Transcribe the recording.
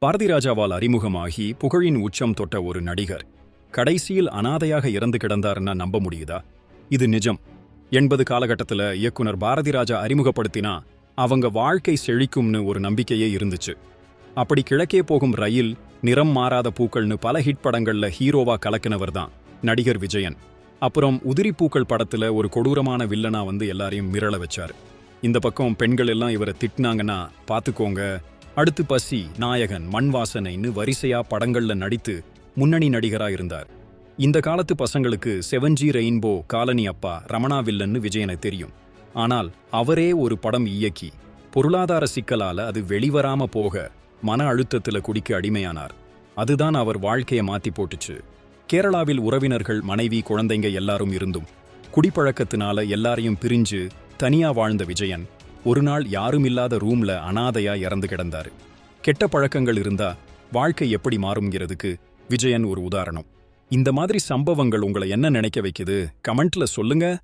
பாரதி ராஜாவால் அறிமுகமாகி புகழின் உச்சம் தொட்ட ஒரு நடிகர். கடைசியில் அனாதையாக இறந்து கிடந்தாருன்னா நம்ப முடியுதா? இது நிஜம். எண்பது காலகட்டத்துல இயக்குனர் பாரதிராஜா அறிமுகப்படுத்தினா அவங்க வாழ்க்கை செழிக்கும்னு ஒரு நம்பிக்கையே இருந்துச்சு. அப்படி கிழக்கே போகும் ரயில் நிறம் மாறாத பூக்கள்னு பல ஹிட் படங்கள்ல ஹீரோவா கலக்கினவர் தான் நடிகர் விஜயன். அப்புறம் உதிரி பூக்கள் படத்துல ஒரு கொடூரமான வில்லனா வந்து எல்லாரையும் மிரள வச்சாரு. இந்த பக்கம் பெண்கள் எல்லாம் இவரை திட்டினாங்கன்னா பாத்துக்கோங்க அடுத்து பசி நாயகன் மண் வாசனைன்னு வரிசையா படங்கள்ல நடித்து முன்னணி நடிகரா இருந்தார் இந்த காலத்து பசங்களுக்கு செவன்ஜி ரெயின்போ காலனி அப்பா ரமணா வில்லன்னு விஜயனை தெரியும். ஆனால் அவரே ஒரு படம் இயக்கி பொருளாதார சிக்கலால அது வெளிவராம போக மன அழுத்தத்துல குடிக்க அடிமையானார். அதுதான் அவர் வாழ்க்கைய மாத்தி போட்டுச்சு. கேரளாவில் உறவினர்கள் மனைவி குழந்தைங்க எல்லாரும் இருந்தும் குடிப்பழக்கத்தினால எல்லாரையும் பிரிஞ்சு தனியா வாழ்ந்த விஜயன் ஒரு நாள் யாரும் இல்லாத ரூம்ல அனாதையா இறந்து கிடந்தாரு. கெட்ட பழக்கங்கள் இருந்தா வாழ்க்கை எப்படி மாறுங்கிறதுக்கு விஜயன் ஒரு உதாரணம். இந்த மாதிரி சம்பவங்கள் உங்களை என்ன நினைக்க வைக்குது? கமெண்ட்ல சொல்லுங்க.